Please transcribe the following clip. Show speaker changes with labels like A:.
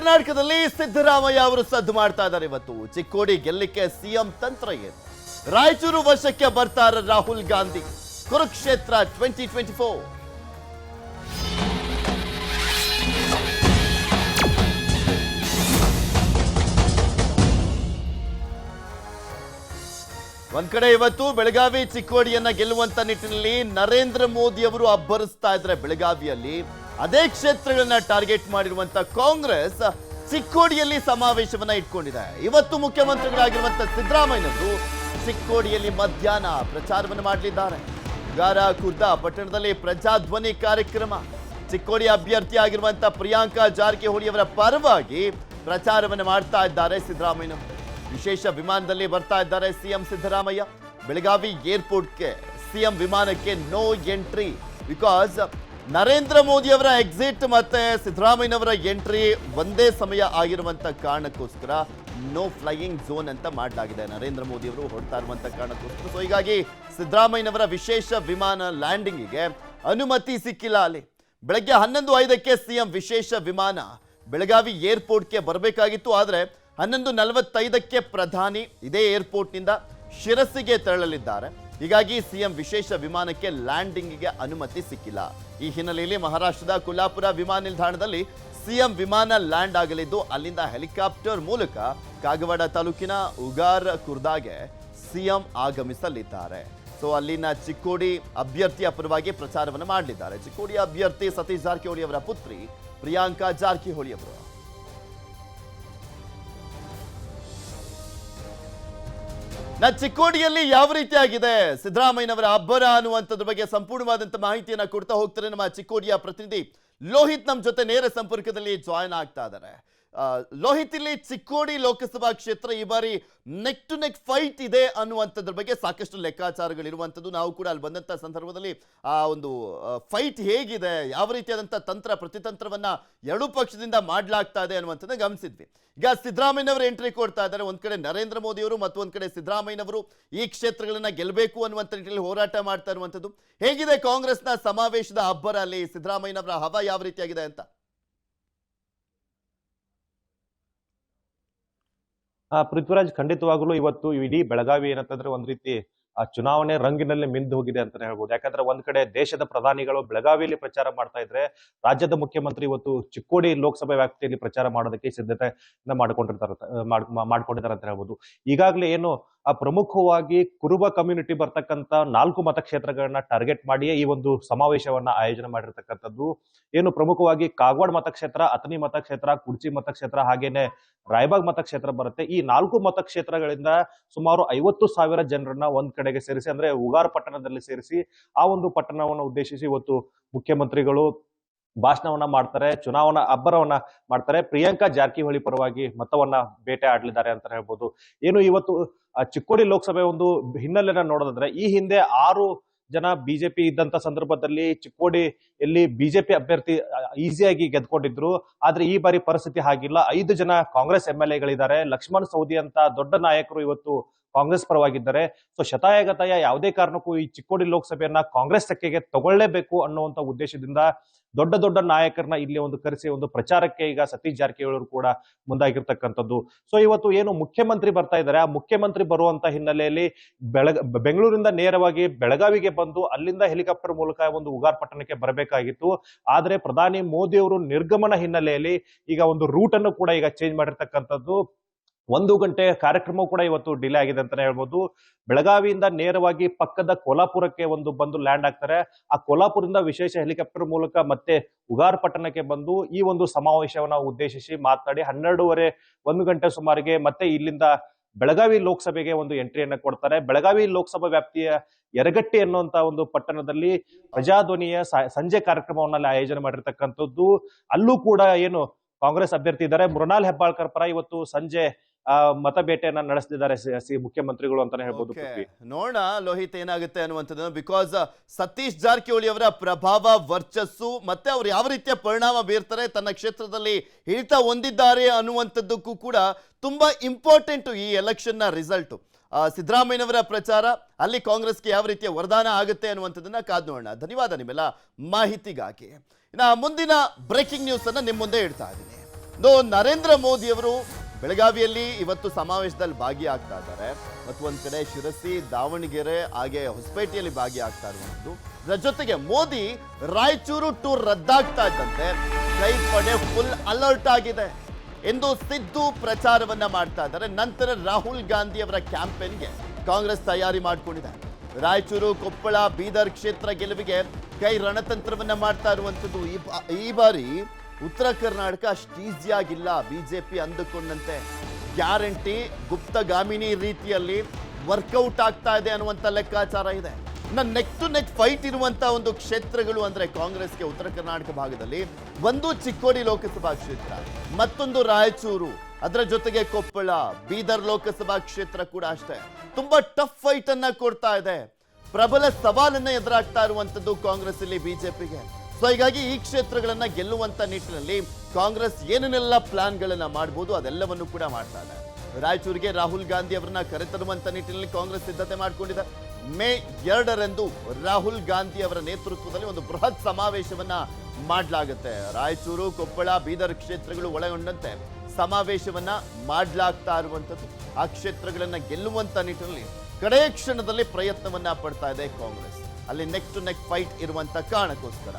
A: ಕರ್ನಾಟಕದಲ್ಲಿ ಸಿದ್ದರಾಮಯ್ಯ ಅವರು ಸದ್ದು ಮಾಡ್ತಾ ಇದ್ದಾರೆ ಇವತ್ತು. ಚಿಕ್ಕೋಡಿ ಗೆಲ್ಲಕ್ಕೆ ಸಿಎಂ ತಂತ್ರ ಏನು? ರಾಯಚೂರು ವಶಕ್ಕೆ ಬರ್ತಾರೆ Rahul Gandhi, Kurukshetra twenty twenty four ಒಂದ್ ಕಡೆ ಇವತ್ತು ಬೆಳಗಾವಿ ಚಿಕ್ಕೋಡಿಯನ್ನ ಗೆಲ್ಲುವಂತ ನಿಟ್ಟಿನಲ್ಲಿ ನರೇಂದ್ರ ಮೋದಿ ಅವರು ಅಬ್ಬರಿಸ್ತಾ ಇದ್ರೆ ಬೆಳಗಾವಿಯಲ್ಲಿ. ಅದೇ ಕ್ಷೇತ್ರಗಳನ್ನ ಟಾರ್ಗೆಟ್ ಮಾಡಿರುವಂತ ಕಾಂಗ್ರೆಸ್ ಚಿಕ್ಕೋಡಿಯಲ್ಲಿ ಸಮಾವೇಶವನ್ನ ಇಟ್ಕೊಂಡಿದೆ. ಇವತ್ತು ಮುಖ್ಯಮಂತ್ರಿಗಳಾಗಿರುವಂತ ಸಿದ್ದರಾಮಯ್ಯನವರು ಚಿಕ್ಕೋಡಿಯಲ್ಲಿ ಮಧ್ಯಾಹ್ನ ಪ್ರಚಾರವನ್ನು ಮಾಡಲಿದ್ದಾರೆ. ಗಾರ, ಖುರ್ದ ಪಟ್ಟಣದಲ್ಲಿ ಪ್ರಜಾಧ್ವನಿ ಕಾರ್ಯಕ್ರಮ. ಚಿಕ್ಕೋಡಿ ಅಭ್ಯರ್ಥಿ ಆಗಿರುವಂತ ಪ್ರಿಯಾಂಕಾ ಜಾರಕಿಹೊಳಿ ಅವರ ಪರವಾಗಿ ಪ್ರಚಾರವನ್ನು ಮಾಡ್ತಾ ಇದ್ದಾರೆ ಸಿದ್ದರಾಮಯ್ಯ ವಿಶೇಷ ವಿಮಾನದಲ್ಲಿ ಬರ್ತಾ ಇದ್ದಾರೆ ಸಿಎಂ ಸಿದ್ದರಾಮಯ್ಯ. ಬೆಳಗಾವಿ ಏರ್ಪೋರ್ಟ್ಗೆ ಸಿಎಂ ವಿಮಾನಕ್ಕೆ ನೋ ಎಂಟ್ರಿ ಬಿಕಾಸ್ ನರೇಂದ್ರ ಮೋದಿಯವರ ಎಕ್ಸಿಟ್ ಮತ್ತೆ ಸಿದ್ದರಾಮಯ್ಯನವರ ಎಂಟ್ರಿ ಒಂದೇ ಸಮಯ ಆಗಿರುವಂತ ಕಾರಣಕ್ಕೋಸ್ಕರ ನೋ ಫ್ಲೈಯಿಂಗ್ ಝೋನ್ ಅಂತ ಮಾಡಲಾಗಿದೆ. ನರೇಂದ್ರ ಮೋದಿ ಅವರು ಹೊರಡ್ತಾ ಇರುವಂತ ಕಾರಣಕ್ಕೋಸ್ಕರ. ಸೊ ಹೀಗಾಗಿ ಸಿದ್ದರಾಮಯ್ಯನವರ ವಿಶೇಷ ವಿಮಾನ ಲ್ಯಾಂಡಿಂಗಿಗೆ ಅನುಮತಿ ಸಿಕ್ಕಿಲ್ಲ ಅಲ್ಲಿ. ಬೆಳಗ್ಗೆ ಹನ್ನೊಂದು ಐದಕ್ಕೆ ಸಿಎಂ ವಿಶೇಷ ವಿಮಾನ ಬೆಳಗಾವಿ ಏರ್ಪೋರ್ಟ್ಗೆ ಬರಬೇಕಾಗಿತ್ತು. ಆದರೆ ಹನ್ನೊಂದು ನಲವತ್ತೈದಕ್ಕೆ ಪ್ರಧಾನಿ ಇದೇ ಏರ್ಪೋರ್ಟ್ನಿಂದ ಶಿರಸ್ಸಿಗೆ ತೆರಳಲಿದ್ದಾರೆ. ಹೀಗಾಗಿ ಸಿಎಂ ವಿಶೇಷ ವಿಮಾನಕ್ಕೆ ಲ್ಯಾಂಡಿಂಗ್ಗೆ ಅನುಮತಿ ಸಿಕ್ಕಿಲ್ಲ. ಈ ಹಿನ್ನೆಲೆಯಲ್ಲಿ ಮಹಾರಾಷ್ಟ್ರದ ಕುಲ್ಲಾಪುರ ವಿಮಾನ ನಿಲ್ದಾಣದಲ್ಲಿ ಸಿಎಂ ವಿಮಾನ ಲ್ಯಾಂಡ್ ಆಗಲಿದ್ದು, ಅಲ್ಲಿಂದ ಹೆಲಿಕಾಪ್ಟರ್ ಮೂಲಕ ಕಾಗವಾಡ ತಾಲೂಕಿನ ಉಗಾರ್ ಕುರ್ದಾಗೆ ಸಿಎಂ ಆಗಮಿಸಲಿದ್ದಾರೆ. ಸೊ, ಅಲ್ಲಿನ ಚಿಕ್ಕೋಡಿ ಅಭ್ಯರ್ಥಿಯ ಪರವಾಗಿ ಪ್ರಚಾರವನ್ನು ಮಾಡಲಿದ್ದಾರೆ. ಚಿಕ್ಕೋಡಿ ಅಭ್ಯರ್ಥಿ ಸತೀಶ್ ಜಾರಕಿಹೊಳಿ ಅವರ ಪುತ್ರಿ ಪ್ರಿಯಾಂಕಾ ಜಾರಕಿಹೊಳಿ ಅವರು. ನಾ ಚಿಕ್ಕೋಡಿಯಲ್ಲಿ ಯಾವ ರೀತಿಯಾಗಿದೆ? ಸಿದ್ದರಾಮಯ್ಯನವರ ಅಬ್ಬರ ಅನ್ನುವಂಥದ್ರ ಬಗ್ಗೆ ಸಂಪೂರ್ಣವಾದಂಥ ಮಾಹಿತಿಯನ್ನ ಕೊಡ್ತಾ ಹೋಗ್ತಾರೆ ನಮ್ಮ ಚಿಕ್ಕೋಡಿಯ ಪ್ರತಿನಿಧಿ ಲೋಹಿತ್ ನಮ್ಮ ಜೊತೆ ನೇರ ಸಂಪರ್ಕದಲ್ಲಿ ಜಾಯ್ನ್ ಆಗ್ತಾ ಇದ್ದಾರೆ. ಆ, ಲೋಹಿತ್ ಇಲ್ಲಿ ಚಿಕ್ಕೋಡಿ ಲೋಕಸಭಾ ಕ್ಷೇತ್ರ ಈ ಬಾರಿ ನೆಕ್ ಟು ನೆಕ್ ಫೈಟ್ ಇದೆ ಅನ್ನುವಂಥದ್ರ ಬಗ್ಗೆ ಸಾಕಷ್ಟು ಲೆಕ್ಕಾಚಾರಗಳಿರುವಂಥದ್ದು. ನಾವು ಕೂಡ ಅಲ್ಲಿ ಬಂದಂಥ ಸಂದರ್ಭದಲ್ಲಿ ಆ ಒಂದು ಫೈಟ್ ಹೇಗಿದೆ ಯಾವ ರೀತಿಯಾದಂಥ ತಂತ್ರ ಪ್ರತಿತಂತ್ರವನ್ನ ಎರಡೂ ಪಕ್ಷದಿಂದ ಮಾಡಲಾಗ್ತಾ ಇದೆ ಅನ್ನುವಂಥದ್ದು ಗಮನಿಸಿದ್ವಿ. ಈಗ ಸಿದ್ದರಾಮಯ್ಯನವರು ಎಂಟ್ರಿ ಕೊಡ್ತಾ ಇದ್ದಾರೆ. ಒಂದು ಕಡೆ ನರೇಂದ್ರ ಮೋದಿ ಅವರು ಒಂದ್ ಕಡೆ ಸಿದ್ದರಾಮಯ್ಯನವರು ಈ ಕ್ಷೇತ್ರಗಳನ್ನ ಗೆಲ್ಲಬೇಕು ಅನ್ನುವಂಥ ನಿಟ್ಟಿನಲ್ಲಿ ಹೋರಾಟ ಮಾಡ್ತಾ ಇರುವಂಥದ್ದು. ಹೇಗಿದೆ ಕಾಂಗ್ರೆಸ್ನ ಸಮಾವೇಶದ ಅಬ್ಬರ ಅಲ್ಲಿ ಸಿದ್ದರಾಮಯ್ಯನವರ ಹವ ಯಾವ ರೀತಿಯಾಗಿದೆ ಅಂತ?
B: ಪೃಥ್ವಿರಾಜ್ ಖಂಡಿತವಾಗ್ಲೂ ಇವತ್ತು ಇಡೀ ಬೆಳಗಾವಿ ಏನಂತಂದ್ರೆ ಒಂದ್ ರೀತಿ ಆ ಚುನಾವಣೆ ರಂಗಿನಲ್ಲಿ ಮಿಂದು ಹೋಗಿದೆ ಅಂತಾನೆ ಹೇಳ್ಬೋದು. ಯಾಕಂದ್ರೆ ಒಂದ್ ಕಡೆ ದೇಶದ ಪ್ರಧಾನಿಗಳು ಬೆಳಗಾವಿಯಲ್ಲಿ ಪ್ರಚಾರ ಮಾಡ್ತಾ ಇದ್ರೆ ರಾಜ್ಯದ ಮುಖ್ಯಮಂತ್ರಿ ಇವತ್ತು ಚಿಕ್ಕೋಡಿ ಲೋಕಸಭೆ ವ್ಯಾಪ್ತಿಯಲ್ಲಿ ಪ್ರಚಾರ ಮಾಡೋದಕ್ಕೆ ಸಿದ್ಧತೆ ಮಾಡ್ಕೊಂಡಿರ್ತಾರೆ ಮಾಡ್- ಮಾಡ್ಕೊಂಡಿದ್ದಾರೆ ಅಂತ ಹೇಳ್ಬೋದು. ಈಗಾಗಲೇ ಏನು ಆ ಪ್ರಮುಖವಾಗಿ ಕುರುಬ ಕಮ್ಯುನಿಟಿ ಬರ್ತಕ್ಕಂಥ ನಾಲ್ಕು ಮತಕ್ಷೇತ್ರಗಳನ್ನ ಟಾರ್ಗೆಟ್ ಮಾಡಿಯೇ ಈ ಒಂದು ಸಮಾವೇಶವನ್ನ ಆಯೋಜನೆ ಮಾಡಿರ್ತಕ್ಕಂಥದ್ದು. ಏನು ಪ್ರಮುಖವಾಗಿ ಕಾಗವಾಡ ಮತಕ್ಷೇತ್ರ ಅತನಿ ಮತಕ್ಷೇತ್ರ, ಕುಡ್ಚಿ ಮತಕ್ಷೇತ್ರ ಹಾಗೇನೆ ರಾಯಬಾಗ್ ಮತಕ್ಷೇತ್ರ ಬರುತ್ತೆ. ಈ ನಾಲ್ಕು ಮತಕ್ಷೇತ್ರಗಳಿಂದ ಸುಮಾರು ಐವತ್ತು ಸಾವಿರ ಜನರನ್ನ ಒಂದ್ ಕಡೆಗೆ ಸೇರಿಸಿ, ಅಂದ್ರೆ ಉಗಾರ್ ಪಟ್ಟಣದಲ್ಲಿ ಸೇರಿಸಿ, ಆ ಒಂದು ಪಟ್ಟಣವನ್ನು ಉದ್ದೇಶಿಸಿ ಇವತ್ತು ಮುಖ್ಯಮಂತ್ರಿಗಳು ಭಾಷಣವನ್ನ ಮಾಡ್ತಾರೆ, ಚುನಾವಣಾ ಅಬ್ಬರವನ್ನ ಮಾಡ್ತಾರೆ. ಪ್ರಿಯಾಂಕಾ ಜಾರಕಿಹೊಳಿ ಪರವಾಗಿ ಮತವನ್ನ ಬೇಟೆ ಆಡಲಿದ್ದಾರೆ ಅಂತ ಹೇಳ್ಬೋದು. ಏನು ಇವತ್ತು ಚಿಕ್ಕೋಡಿ ಲೋಕಸಭೆ ಒಂದು ಹಿನ್ನೆಲೆನ ನೋಡೋದಾದ್ರೆ, ಈ ಹಿಂದೆ ಆರು ಜನ ಬಿಜೆಪಿ ಇದ್ದಂತ ಸಂದರ್ಭದಲ್ಲಿ ಚಿಕ್ಕೋಡಿ ಎಲ್ಲಿ ಬಿಜೆಪಿ ಅಭ್ಯರ್ಥಿ ಈಸಿಯಾಗಿ ಗೆದ್ಕೊಂಡಿದ್ರು. ಆದ್ರೆ ಈ ಬಾರಿ ಪರಿಸ್ಥಿತಿ ಹಾಗಿಲ್ಲ. ಐದು ಜನ ಕಾಂಗ್ರೆಸ್ ಎಂ ಎಲ್ ಎಗಳಿದ್ದಾರೆ. ಲಕ್ಷ್ಮಣ್ ಸೌದಿ ಅಂತ ದೊಡ್ಡ ನಾಯಕರು ಇವತ್ತು ಕಾಂಗ್ರೆಸ್ ಪರವಾಗಿದ್ದಾರೆ ಸೊ ಶತಾಯಗತಾಯ ಯಾವುದೇ ಕಾರಣಕ್ಕೂ ಈ ಚಿಕ್ಕೋಡಿ ಲೋಕಸಭೆಯನ್ನ ಕಾಂಗ್ರೆಸ್ ತೆಕ್ಕೆಗೆ ತಗೊಳ್ಳೇಬೇಕು ಅನ್ನುವಂತ ಉದ್ದೇಶದಿಂದ ದೊಡ್ಡ ದೊಡ್ಡ ನಾಯಕರನ್ನ ಇಲ್ಲಿ ಒಂದು ಕರೆಸಿ ಒಂದು ಪ್ರಚಾರಕ್ಕೆ ಈಗ ಸತೀಶ್ ಜಾರಕಿಹೊಳಿ ಅವರು ಕೂಡ ಮುಂದಾಗಿರ್ತಕ್ಕಂಥದ್ದು. ಸೊ ಇವತ್ತು ಏನು ಮುಖ್ಯಮಂತ್ರಿ ಬರ್ತಾ ಇದ್ದಾರೆ, ಆ ಮುಖ್ಯಮಂತ್ರಿ ಬರುವಂತ ಹಿನ್ನೆಲೆಯಲ್ಲಿ ಬೆಳಗ, ಬೆಂಗಳೂರಿಂದ ನೇರವಾಗಿ ಬೆಳಗಾವಿಗೆ ಬಂದು ಅಲ್ಲಿಂದ ಹೆಲಿಕಾಪ್ಟರ್ ಮೂಲಕ ಒಂದು ಉಗಾರ್ ಪಟ್ಟಣಕ್ಕೆ ಬರಬೇಕಾಗಿತ್ತು. ಆದ್ರೆ ಪ್ರಧಾನಿ ಮೋದಿ ಅವರು ನಿರ್ಗಮನ ಹಿನ್ನೆಲೆಯಲ್ಲಿ ಈಗ ಒಂದು ರೂಟ್ ಅನ್ನು ಕೂಡ ಈಗ ಚೇಂಜ್ ಮಾಡಿರ್ತಕ್ಕಂಥದ್ದು. ಒಂದು ಗಂಟೆ ಕಾರ್ಯಕ್ರಮ ಕೂಡ ಇವತ್ತು ಡಿಲೇ ಆಗಿದೆ ಅಂತಾನೆ ಹೇಳ್ಬೋದು. ಬೆಳಗಾವಿಯಿಂದ ನೇರವಾಗಿ ಪಕ್ಕದ ಕೋಲಾಪುರಕ್ಕೆ ಒಂದು ಬಂದು ಲ್ಯಾಂಡ್ ಆಗ್ತಾರೆ ಆ ಕೋಲಾಪುರದಿಂದ ವಿಶೇಷ ಹೆಲಿಕಾಪ್ಟರ್ ಮೂಲಕ ಮತ್ತೆ ಉಗಾರ್ ಪಟ್ಟಣಕ್ಕೆ ಬಂದು ಈ ಒಂದು ಸಮಾವೇಶವನ್ನು ಉದ್ದೇಶಿಸಿ ಮಾತನಾಡಿ ಹನ್ನೆರಡೂವರೆ ಒಂದು ಗಂಟೆ ಸುಮಾರಿಗೆ ಮತ್ತೆ ಇಲ್ಲಿಂದ ಬೆಳಗಾವಿ ಲೋಕಸಭೆಗೆ ಒಂದು ಎಂಟ್ರಿಯನ್ನು ಕೊಡ್ತಾರೆ. ಬೆಳಗಾವಿ ಲೋಕಸಭಾ ವ್ಯಾಪ್ತಿಯ ಎರಗಟ್ಟಿ ಅನ್ನುವಂತ ಒಂದು ಪಟ್ಟಣದಲ್ಲಿ ಪ್ರಜಾಧ್ವನಿಯ ಸಂಜೆ ಕಾರ್ಯಕ್ರಮವನ್ನ ಆಯೋಜನೆ ಮಾಡಿರ್ತಕ್ಕಂಥದ್ದು. ಅಲ್ಲೂ ಕೂಡ ಏನು ಕಾಂಗ್ರೆಸ್ ಅಭ್ಯರ್ಥಿ ಇದ್ದಾರೆ. ಮೃಣಾಲ್ ಹೆಬ್ಬಾಳ್ಕರ್ ಪರ ಇವತ್ತು ಸಂಜೆ ಆ, ಮತ ಬೇಟೆಯನ್ನ ನಡೆಸಲಿದ್ದಾರೆ ಸಿ- ಸಿ ಮುಖ್ಯಮಂತ್ರಿಗಳು ಅಂತಾನೆ ಹೇಳ್ಬೋದು
A: ನೋಡ. ಲೋಹಿತ್ ಏನಾಗುತ್ತೆ ಅನ್ನುವಂಥದ್ದು. ಬಿಕಾಸ್ ಸತೀಶ್ ಜಾರಕಿಹೊಳಿ ಅವರ ಪ್ರಭಾವ ವರ್ಚಸ್ಸು ಮತ್ತೆ ಅವ್ರು ಯಾವ ರೀತಿಯ ಪರಿಣಾಮ ಬೀರ್ತಾರೆ ತನ್ನ ಕ್ಷೇತ್ರದಲ್ಲಿ ಹಿಡಿತ ಹೊಂದಿದ್ದಾರೆ ಅನ್ನುವಂಥದ್ದಕ್ಕೂ ಕೂಡ ತುಂಬಾ ಇಂಪಾರ್ಟೆಂಟ್ ಈ ಎಲೆಕ್ಷನ್ನ ರಿಸಲ್ಟ್ ಸಿದ್ದರಾಮಯ್ಯನವರ ಪ್ರಚಾರ ಅಲ್ಲಿ ಕಾಂಗ್ರೆಸ್ಗೆ ಯಾವ ರೀತಿಯ ವರದಾನ ಆಗುತ್ತೆ ಅನ್ನುವಂಥದ್ದನ್ನ ಕಾದ್ ನೋಡೋಣ. ಧನ್ಯವಾದ ನಿಮ್ಮೆಲ್ಲ ಮಾಹಿತಿಗಾಗಿ. ಇನ್ನ ಮುಂದಿನ ಬ್ರೇಕಿಂಗ್ ನ್ಯೂಸ್ ಅನ್ನ ನಿಮ್ಮ ಮುಂದೆ ಇಡ್ತಾ ಇದ್ದೀನಿ. ನೋ ನರೇಂದ್ರ ಮೋದಿ ಅವರು ಬೆಳಗಾವಿಯಲ್ಲಿ ಇವತ್ತು ಸಮಾವೇಶದಲ್ಲಿ ಭಾಗಿಯಾಗ್ತಾ ಇದ್ದಾರೆ. ಮತ್ತು ಒಂದು ಕಡೆ ಶಿರಸಿ, ದಾವಣಗೆರೆ, ಹಾಗೆ ಹೊಸಪೇಟೆಯಲ್ಲಿ ಭಾಗಿಯಾಗ್ತಾ ಇರುವಂಥದ್ದು. ಇದರ ಜೊತೆಗೆ ಮೋದಿ ರಾಯಚೂರು ಟೂರ್ ರದ್ದಾಗ್ತಾ ಇದ್ದಂತೆ. ಕೈ ಪಡೆ ಫುಲ್ ಅಲರ್ಟ್ ಆಗಿದೆ. ಎಂದು ಸಿದ್ದು ಪ್ರಚಾರವನ್ನ ಮಾಡ್ತಾ ಇದ್ದಾರೆ. ನಂತರ ರಾಹುಲ್ ಗಾಂಧಿ ಅವರ ಕ್ಯಾಂಪೇನ್ಗೆ ಕಾಂಗ್ರೆಸ್ ತಯಾರಿ ಮಾಡಿಕೊಂಡಿದೆ. ರಾಯಚೂರು, ಕೊಪ್ಪಳ, ಬೀದರ್ ಕ್ಷೇತ್ರ ಗೆಲುವಿಗೆ ಕೈ ರಣತಂತ್ರವನ್ನ ಮಾಡ್ತಾ ಇರುವಂಥದ್ದು ಈ ಬಾರಿ ಉತ್ತರ ಕರ್ನಾಟಕ ಅಷ್ಟು ಈಸಿಯಾಗಿಲ್ಲ ಬಿಜೆಪಿ ಅಂದುಕೊಂಡಂತೆ. ಗ್ಯಾರಂಟಿ ಗುಪ್ತಗಾಮಿನಿ ರೀತಿಯಲ್ಲಿ ವರ್ಕೌಟ್ ಆಗ್ತಾ ಇದೆ ಅನ್ನುವಂಥ ಲೆಕ್ಕಾಚಾರ ಇದೆ. ನನ್ನ ನೆಕ್ ಟು ನೆಕ್ ಫೈಟ್ ಇರುವಂಥ ಒಂದು ಕ್ಷೇತ್ರಗಳು ಅಂದ್ರೆ ಕಾಂಗ್ರೆಸ್ಗೆ ಉತ್ತರ ಕರ್ನಾಟಕ ಭಾಗದಲ್ಲಿ ಒಂದು ಚಿಕ್ಕೋಡಿ ಲೋಕಸಭಾ ಕ್ಷೇತ್ರ, ಮತ್ತೊಂದು ರಾಯಚೂರು. ಅದರ ಜೊತೆಗೆ ಕೊಪ್ಪಳ, ಬೀದರ್ ಲೋಕಸಭಾ ಕ್ಷೇತ್ರ ಕೂಡ ಅಷ್ಟೇ. ತುಂಬಾ ಟಫ್ ಫೈಟ್ ಅನ್ನ ಕೊಡ್ತಾ ಇದೆ. ಪ್ರಬಲ ಸವಾಲನ್ನ ಎದುರಾಗ್ತಾ ಇರುವಂತದ್ದು ಕಾಂಗ್ರೆಸ್ ಇಲ್ಲಿ ಬಿಜೆಪಿಗೆ ಸೊ ಹೀಗಾಗಿ ಈ ಕ್ಷೇತ್ರಗಳನ್ನ ಗೆಲ್ಲುವಂತ ನಿಟ್ಟಿನಲ್ಲಿ ಕಾಂಗ್ರೆಸ್ ಏನೇನೆಲ್ಲ ಪ್ಲಾನ್ಗಳನ್ನು ಮಾಡಬಹುದು ಅದೆಲ್ಲವನ್ನು ಕೂಡ ಮಾಡ್ತಾ ಇದೆ. ರಾಯಚೂರಿಗೆ ರಾಹುಲ್ ಗಾಂಧಿ ಅವರನ್ನ ಕರೆತರುವಂತ ನಿಟ್ಟಿನಲ್ಲಿ ಕಾಂಗ್ರೆಸ್ ಸಿದ್ಧತೆ ಮಾಡಿಕೊಂಡಿದೆ. ಮೇ ಎರಡರಂದು ರಾಹುಲ್ ಗಾಂಧಿ ಅವರ ನೇತೃತ್ವದಲ್ಲಿ ಒಂದು ಬೃಹತ್ ಸಮಾವೇಶವನ್ನ ಮಾಡಲಾಗುತ್ತೆ. ರಾಯಚೂರು, ಕೊಪ್ಪಳ, ಬೀದರ್ ಕ್ಷೇತ್ರಗಳು ಒಳಗೊಂಡಂತೆ ಸಮಾವೇಶವನ್ನ ಮಾಡಲಾಗ್ತಾ ಇರುವಂತದ್ದು ಆ ಕ್ಷೇತ್ರಗಳನ್ನ ಗೆಲ್ಲುವಂತ ನಿಟ್ಟಿನಲ್ಲಿ ಕಡೆಯ ಕ್ಷಣದಲ್ಲಿ ಪ್ರಯತ್ನವನ್ನ ಪಡ್ತಾ ಇದೆ ಕಾಂಗ್ರೆಸ್. ಅಲ್ಲಿ ನೆಕ್ ಟು ನೆಕ್ ಫೈಟ್ ಇರುವಂತ ಕಾರಣಕ್ಕೋಸ್ಕರ.